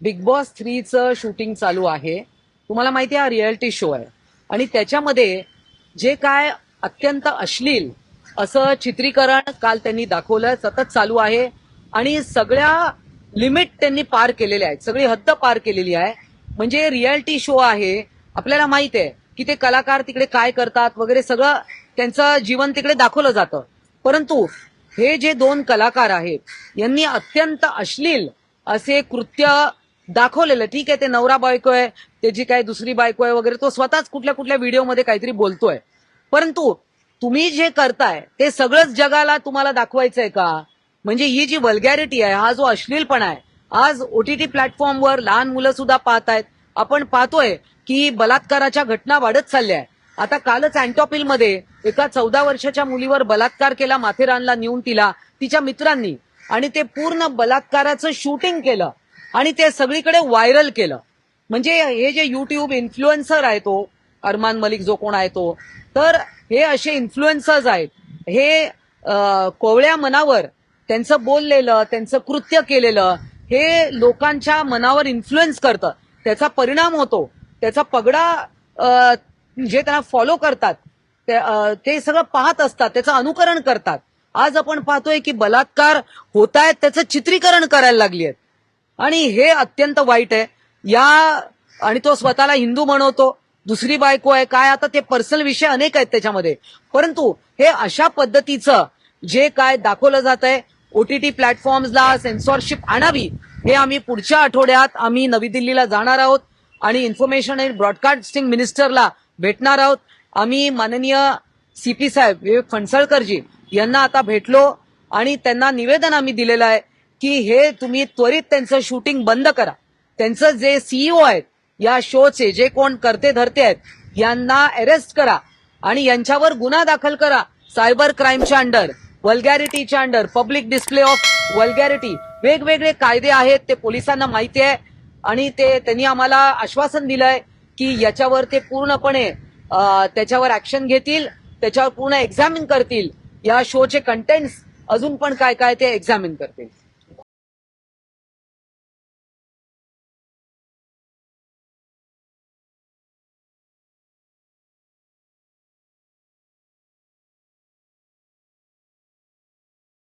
Big boss थ्रीचं shooting चालू आहे. तुम्हाला माहिती आहे हा रियालिटी शो आहे. आणि त्याच्यामध्ये जे काय अत्यंत अश्लील असं चित्रीकरण काल त्यांनी दाखवलं सतत चालू आहे. आणि सगळ्या लिमिट त्यांनी पार केलेल्या आहेत. सगळी हद्द पार केलेली आहे. म्हणजे रियालिटी शो आहे. आपल्याला माहीत आहे की ते कलाकार तिकडे काय करतात वगैरे सगळं त्यांचं जीवन तिकडे दाखवलं जातं. परंतु हे जे दोन कलाकार आहेत यांनी अत्यंत अश्लील असे कृत्य दाखवलेलं. ठीक आहे ते नवरा बायको आहे त्याची काय दुसरी बायको आहे वगैरे तो स्वतःच कुठल्या कुठल्या व्हिडिओमध्ये काहीतरी बोलतोय. परंतु तुम्ही जे करताय ते सगळंच जगाला तुम्हाला दाखवायचंय का? म्हणजे ही जी वल्गॅरिटी आहे हा जो अश्लीलपणा आहे आज ओटीटी प्लॅटफॉर्मवर लहान मुलं सुद्धा पाहतायत आपण पाहतोय की बलात्काराच्या घटना वाढत चालल्या आहेत. आता कालच अँटॉपिलमध्ये एका चौदा वर्षाच्या मुलीवर बलात्कार केला माथेरानला नेऊन तिला तिच्या मित्रांनी. आणि ते पूर्ण बलात्काराचं शूटिंग केलं. आणि ते सगळीकडे व्हायरल केलं. म्हणजे हे जे युट्यूब इन्फ्लुएन्सर आहे तो अरमान मलिक जो कोण आहे तो तर हे असे इन्फ्लुएन्सर्स आहेत. हे कोवळ्या मनावर त्यांचं बोललेलं त्यांचं कृत्य केलेलं हे लोकांच्या मनावर इन्फ्लुएन्स करतं. त्याचा परिणाम होतो. त्याचा पगडा जे त्यांना फॉलो करतात ते ते सगळं पाहत असतात त्याचं अनुकरण करतात. आज आपण पाहतोय की बलात्कार होत आहेत त्याचं चित्रीकरण करायला लागली आहेत. आणि हे अत्यंत वाईट आहे. या आणि तो स्वतःला हिंदू म्हणवतो दुसरी बायको आहे काय आता ते पर्सनल विषय अनेक आहेत त्याच्यामध्ये. परंतु हे अशा पद्धतीचं जे काय दाखवलं जात आहे ओटीटी प्लॅटफॉर्म्सला सेन्सॉरशिप आणावी हे आम्ही पुढच्या आठवड्यात आम्ही नवी दिल्लीला जाणार आहोत आणि इन्फॉर्मेशन अँड ब्रॉडकास्टिंग मिनिस्टरला भेटणार आहोत. आम्ही माननीय सीपी साहेब विवेक फणसळकरजी यांना आता भेटलो आणि त्यांना निवेदन आम्ही दिलेलं आहे. की हे तुम्ही त्वरित त्यांचं शूटिंग बंद करा. त्यांचं जे सीईओ आहेत या शोचे जे कोण करते धरते आहेत यांना अरेस्ट करा आणि यांच्यावर गुन्हा दाखल करा. सायबर क्राईमच्या under वल्गॅरिटीच्या under public display of vulgarity वेगवेगळे कायदे आहेत ते पोलिसांना माहिती आहे. आणि ते त्यांनी आम्हाला आश्वासन दिलंय की याच्यावर ते पूर्णपणे त्याच्यावर ऍक्शन घेतील त्याच्यावर पूर्ण एक्झामिन करतील. या शोचे कंटेंट्स अजून पण काय काय ते एक्झामिन करतील.